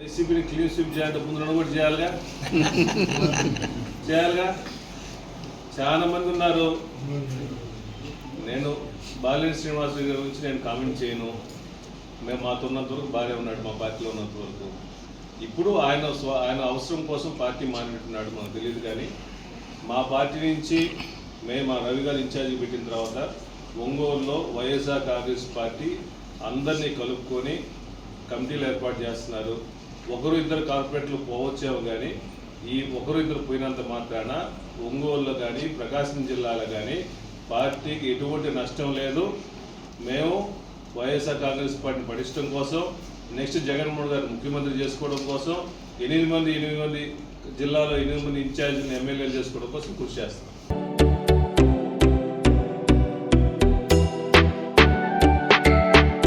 వైసీపీని clean sweep చేయాలంటే ముందు రెండు కూడా చేయాలిగా? చేయాలిగా? చాలా మంది ఉన్నారు. నేను బాలినేని శ్రీనివాస్ గారి గురించి నేను కామెంట్ చేయను. మేము మాతో ఉన్నంత వరకు బాగానే ఉన్నాడు మా పార్టీలో ఉన్నంత వరకు. ఇప్పుడు ఆయన ఆయన అవసరం కోసం పార్టీ మారినట్టున్నాడు మనకు తెలియదు కానీ మా పార్టీ నుంచి మేము మా రవి గారు ఇన్ఛార్జి పెట్టిన తర్వాత ఒంగోలులో వైఎస్ఆర్ కాంగ్రెస్ పార్టీ అందరినీ కలుపుకొని కమిటీలు ఏర్పాటు చేస్తున్నారు. ఒకరు ఇద్దరు కార్పొరేట్లు పోవచ్చేమో కానీ ఈ ఒకరు ఇద్దరు పోయినంత మాత్రాన ఒంగోలులో కానీ ప్రకాశం జిల్లాలో కానీ పార్టీకి ఎటువంటి నష్టం లేదు. మేము వైఎస్ఆర్ కాంగ్రెస్ పార్టీ పటిష్టం కోసం నెక్స్ట్ జగన్మోహన్ గారు ముఖ్యమంత్రి చేసుకోవడం కోసం ఎనిమిది మంది ఎనిమిది మంది జిల్లాలో ఎనిమిది మంది ఇన్ఛార్జీని ఎమ్మెల్యేలు చేసుకోవడం కోసం కృషి చేస్తాం